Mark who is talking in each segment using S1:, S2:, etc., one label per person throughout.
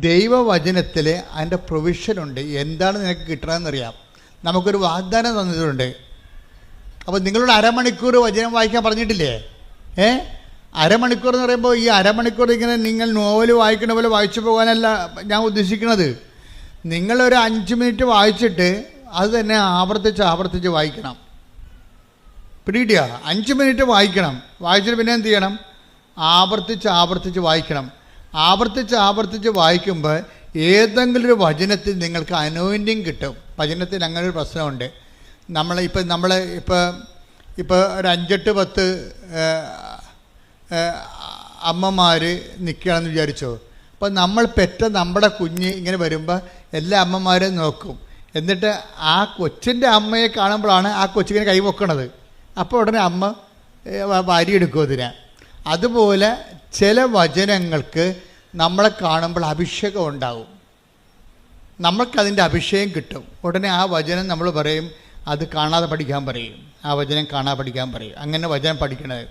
S1: ദൈവവചനത്തിൽ അതിന്റെ പ്രൊവിഷനുണ്ട് എന്താണ് നിനക്ക് കിട്ടണമെന്നറിയാം നമുക്കൊരു വാഗ്ദാനം തന്നിട്ടുണ്ട്. അപ്പോൾ നിങ്ങളോട് അരമണിക്കൂർ വചനം വായിക്കാൻ പറഞ്ഞിട്ടില്ലേ? ഏ? അരമണിക്കൂർ എന്ന് പറയുമ്പോൾ ഈ അരമണിക്കൂർ ഇങ്ങനെ നിങ്ങൾ നോവൽ വായിക്കുന്ന പോലെ വായിച്ചു പോകാനല്ല ഞാൻ ഉദ്ദേശിക്കുന്നത്. നിങ്ങളൊരു അഞ്ച് മിനിറ്റ് വായിച്ചിട്ട് അത് തന്നെ ആവർത്തിച്ച് ആവർത്തിച്ച് വായിക്കണം. പിടികിട്ടിയ? അഞ്ച് മിനിറ്റ് വായിക്കണം. വായിച്ചിട്ട് പിന്നെ എന്ത് ചെയ്യണം? ആവർത്തിച്ച് ആവർത്തിച്ച് വായിക്കണം. ആവർത്തിച്ച് ആവർത്തിച്ച് വായിക്കുമ്പോൾ ഏതെങ്കിലും ഒരു വചനത്തിൽ നിങ്ങൾക്ക് അനോയിന്റിങ് കിട്ടും. വചനത്തിൽ അങ്ങനെ ഒരു പ്രശ്നമുണ്ട്. നമ്മൾ ഇപ്പം നമ്മൾ ഇപ്പോൾ ഇപ്പോൾ ഒരു അഞ്ചെട്ട് പത്ത് അമ്മമാർ നിൽക്കുകയാണെന്ന് വിചാരിച്ചോ? അപ്പോൾ നമ്മൾ പെറ്റ നമ്മുടെ കുഞ്ഞ് ഇങ്ങനെ വരുമ്പോൾ എല്ലാ അമ്മമാരെയും നോക്കും. എന്നിട്ട് ആ കൊച്ചിന്റെ അമ്മയെ കാണുമ്പോഴാണ് ആ കൊച്ചിങ്ങനെ കൈ പൊക്കണത്. അപ്പോൾ ഉടനെ അമ്മ വാരിയെടുക്കും അതിനെ. അതുപോലെ ചില വചനങ്ങൾക്ക് നമ്മളെ കാണുമ്പോൾ അഭിഷേകം ഉണ്ടാവും. നമ്മൾക്കതിന്റെ അഭിഷേകം കിട്ടും. ഉടനെ ആ വചനം നമ്മൾ പറയും അത് കാണാതെ പഠിക്കാൻ പറയും. ആ വചനം കാണാതെ പഠിക്കാൻ പറയും. അങ്ങനെ വചനം പഠിക്കണത്.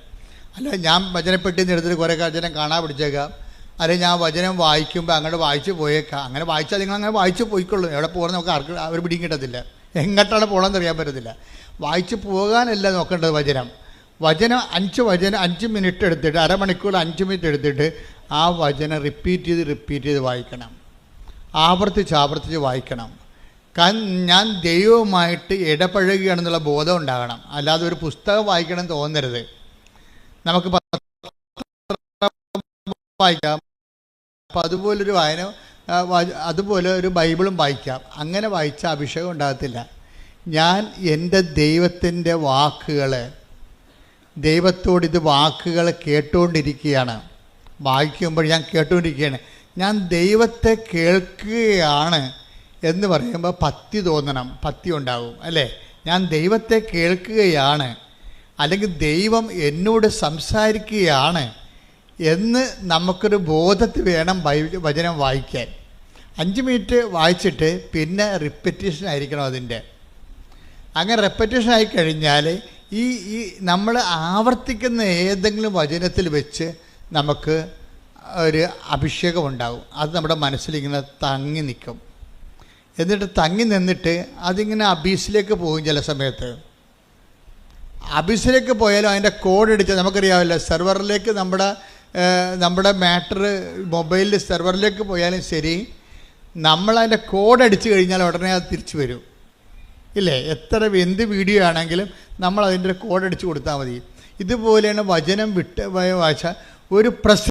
S1: അല്ല ഞാൻ വചനപ്പെട്ടി എടുത്തിട്ട് കുറേ വചനം കാണാതെ പഠിച്ചേക്കാം. അല്ലെങ്കിൽ ഞാൻ വചനം വായിക്കുമ്പോൾ അങ്ങോട്ട് വായിച്ച് പോയേക്കാം. അങ്ങനെ വായിച്ചാൽ നിങ്ങൾ അങ്ങനെ വായിച്ച് പോയിക്കൊള്ളൂ. എവിടെ പോകണം നമുക്ക് ആർക്ക് അവർ പിടിയും കിട്ടത്തില്ല. എങ്ങോട്ടാണ് പോകണമെന്ന് അറിയാൻ പറ്റത്തില്ല. വായിച്ച് പോകാനല്ല നോക്കേണ്ടത് വചനം. വചനം അഞ്ച് വചനം അഞ്ച് മിനിറ്റ് എടുത്തിട്ട് അരമണിക്കൂർ അഞ്ച് മിനിറ്റ് എടുത്തിട്ട് ആ വചനം റിപ്പീറ്റ് ചെയ്ത് റിപ്പീറ്റ് ചെയ്ത് വായിക്കണം. ആവർത്തിച്ച് ആവർത്തിച്ച് വായിക്കണം. കാരണം ഞാൻ ദൈവവുമായിട്ട് ഇടപഴകുകയാണെന്നുള്ള ബോധം ഉണ്ടാകണം. അല്ലാതെ ഒരു പുസ്തകം വായിക്കണം തോന്നരുത്. നമുക്ക് വായിക്കാം. അപ്പം അതുപോലൊരു വായന അതുപോലെ ഒരു ബൈബിളും വായിക്കാം. അങ്ങനെ വായിച്ച അഭിഷേകം ഉണ്ടാകത്തില്ല. ഞാൻ എന്റെ ദൈവത്തിന്റെ വാക്കുകൾ ദൈവത്തോട് ഇത് വാക്കുകൾ കേട്ടുകൊണ്ടിരിക്കുകയാണ്. വായിക്കുമ്പോൾ ഞാൻ കേട്ടുകൊണ്ടിരിക്കുകയാണ്. ഞാൻ ദൈവത്തെ കേൾക്കുകയാണ് എന്ന് പറയുമ്പോൾ പത്തി തോന്നണം. പത്തി ഉണ്ടാകും അല്ലേ? ഞാൻ ദൈവത്തെ കേൾക്കുകയാണ്. അല്ലെങ്കിൽ ദൈവം എന്നോട് സംസാരിക്കുകയാണ് എന്ന് നമുക്കൊരു ബോധത്തിൽ വേണം വചനം വായിക്കാൻ. അഞ്ച് മിനിറ്റ് വായിച്ചിട്ട് പിന്നെ റിപ്പറ്റീഷൻ ആയിരിക്കണം അതിന്റെ. അങ്ങനെ റെപ്പറ്റേഷൻ ആയി കഴിഞ്ഞാൽ ഈ ഈ നമ്മൾ ആവർത്തിക്കുന്ന ഏതെങ്കിലും വചനത്തിൽ വെച്ച് നമുക്ക് ഒരു അഭിഷേകം ഉണ്ടാകും അത് നമ്മുടെ മനസ്സിലിങ്ങനെ തങ്ങി നിൽക്കും. എന്നിട്ട് തങ്ങി നിന്നിട്ട് അതിങ്ങനെ അബീസിലേക്ക് പോകും ചില സമയത്ത്. അബീസിലേക്ക് പോയാലും അതിന്റെ കോഡ് അടിച്ചാൽ നമുക്കറിയാമല്ലോ സെർവറിലേക്ക് നമ്മുടെ നമ്മുടെ മാറ്റർ മൊബൈലിൽ സെർവറിലേക്ക് പോയാലും ശരി നമ്മൾ അതിന്റെ കോഡ് അടിച്ചു കഴിഞ്ഞാൽ ഉടനെ അത് തിരിച്ചു വരും. ഇല്ലേ? എത്ര എന്ത് വീഡിയോ ആണെങ്കിലും നമ്മൾ അതിന്റെ കോഡ് അടിച്ച് കൊടുത്താൽ മതി. ഇതുപോലെയാണ് വചനം വിട്ട് വായിച്ച ഒരു പ്രശ്നം